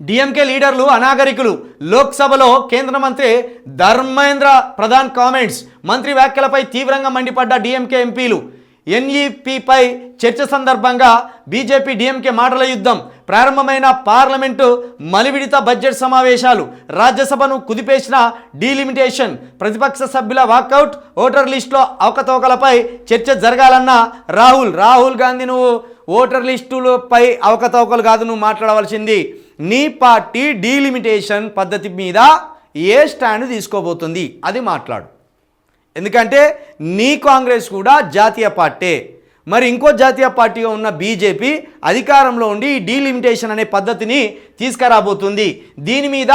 DMK లీడర్లు అనాగరికులు లోక్సభలో కేంద్ర మంత్రి ధర్మేంద్ర ప్రధాన్ కామెంట్స్ మంత్రి వ్యాఖ్యలపై తీవ్రంగా మండిపడ్డ డిఎంకే ఎంపీలు. ఎన్ఈపిపై చర్చ సందర్భంగా బీజేపీ డిఎంకే మాటల యుద్ధం ప్రారంభమైన పార్లమెంటు మలివిడిత బడ్జెట్ సమావేశాలు రాజ్యసభను కుదిపేసిన డీలిమిటేషన్ ప్రతిపక్ష సభ్యుల వాకౌట్ ఓటర్ లిస్టులో అవకతవకలపై చర్చ జరగాలన్న రాహుల్. రాహుల్ గాంధీ నువ్వు ఓటర్ లిస్టులపై అవకతవకలు కాదు నువ్వు మాట్లాడవలసింది నీ పార్టీ డీలిమిటేషన్ పద్ధతి మీద ఏ స్టాండ్ తీసుకోబోతుంది? అది మాట్లాడు. ఎందుకంటే నీ కాంగ్రెస్ కూడా జాతీయ పార్టీ. మరి ఇంకో జాతీయ పార్టీగా ఉన్న బీజేపీ అధికారంలో ఉండి ఈ డీలిమిటేషన్ అనే పద్ధతిని తీసుకురాబోతుంది. దీని మీద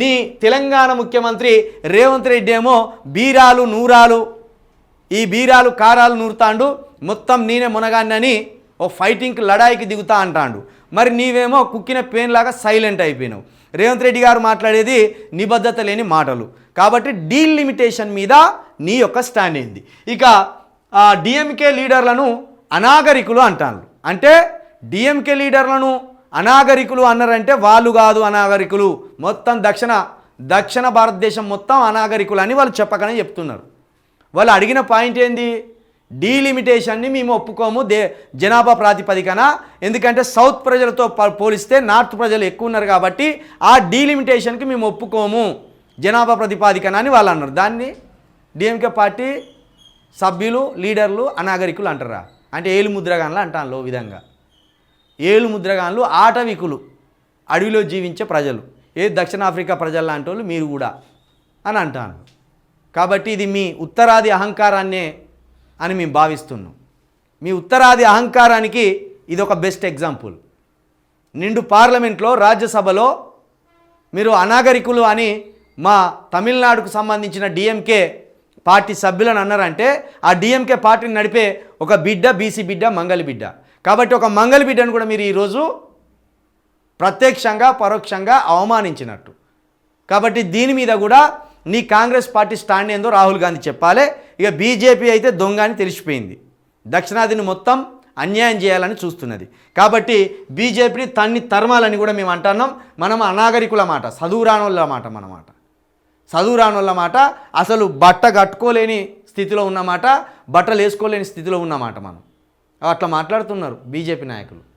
నీ తెలంగాణ ముఖ్యమంత్రి రేవంత్ రెడ్డి ఏమో బీరాలు నూరాలు ఈ బీరాలు కారాలు నూరుతాండు మొత్తం నేనే మునగాన్నని ఓ ఫైటింగ్కి లడాయికి దిగుతా అంటాండు. మరి నీవేమో కుక్కిన పెయిన్ లాగా సైలెంట్ అయిపోయినావు. రేవంత్ రెడ్డి గారు మాట్లాడేది నిబద్ధత లేని మాటలు. కాబట్టి డీల్ లిమిటేషన్ మీద నీ యొక్క స్టాండ్ ఏంది? ఇక డిఎంకే లీడర్లను అనాగరికులు అంటాను అంటే డిఎంకే లీడర్లను అనాగరికులు అన్నారంటే వాళ్ళు కాదు అనాగరికులు. మొత్తం దక్షిణ దక్షిణ భారతదేశం మొత్తం అనాగరికులు అని వాళ్ళు చెప్పకనే చెప్తున్నారు. వాళ్ళు అడిగిన పాయింట్ ఏంది? డీలిమిటేషన్ని మేము ఒప్పుకోము. దే జనాభా ప్రాతిపదికన. ఎందుకంటే సౌత్ ప్రజలతో పోలిస్తే నార్త్ ప్రజలు ఎక్కువ ఉన్నారు కాబట్టి ఆ డీలిమిటేషన్కి మేము ఒప్పుకోము. జనాభా ప్రతిపాదికన అని వాళ్ళు అన్నారు. దాన్ని డిఎంకే పార్టీ సభ్యులు లీడర్లు అనాగరికులు అంటారా? అంటే ఏలు ముద్రగాన్లు అంటాను ఓ విధంగా. ఏలు ముద్రగాన్లు ఆటవికులు అడవిలో జీవించే ప్రజలు. ఏ దక్షిణాఫ్రికా ప్రజలు లాంటి వాళ్ళు మీరు కూడా అని అంటాను కాబట్టి ఇది మీ ఉత్తరాది అహంకారాన్నే అని మేము భావిస్తున్నాం. మీ ఉత్తరాది అహంకారానికి ఇది ఒక బెస్ట్ ఎగ్జాంపుల్ నిండు పార్లమెంట్లో రాజ్యసభలో మీరు అనాగరికులు అని మా తమిళనాడుకు సంబంధించిన డిఎంకే పార్టీ సభ్యులను అన్నారంటే ఆ డిఎంకే పార్టీని నడిపే ఒక బిడ్డ బీసీ బిడ్డ మంగలి బిడ్డ. కాబట్టి ఒక మంగలి బిడ్డను కూడా మీరు ఈరోజు ప్రత్యక్షంగా పరోక్షంగా అవమానించినట్టు. కాబట్టి దీని మీద కూడా నీ కాంగ్రెస్ పార్టీ స్టాండ్ ఏందో రాహుల్ గాంధీ చెప్పాలి. ఇక బీజేపీ అయితే దొంగ అని తెలిసిపోయింది. దక్షిణాదిని మొత్తం అన్యాయం చేయాలని చూస్తున్నది. కాబట్టి బీజేపీని తన్ని తరమాలని కూడా మేము అంటున్నాం. మనం అనాగరికుల మాట చదువు రానోళ్ళ మాట మనమాట. చదువు రానోళ్ళ మాట అసలు బట్ట కట్టుకోలేని స్థితిలో ఉన్నమాట బట్టలు వేసుకోలేని స్థితిలో ఉన్నమాట మనం. అట్లా మాట్లాడుతున్నారు బీజేపీ నాయకులు.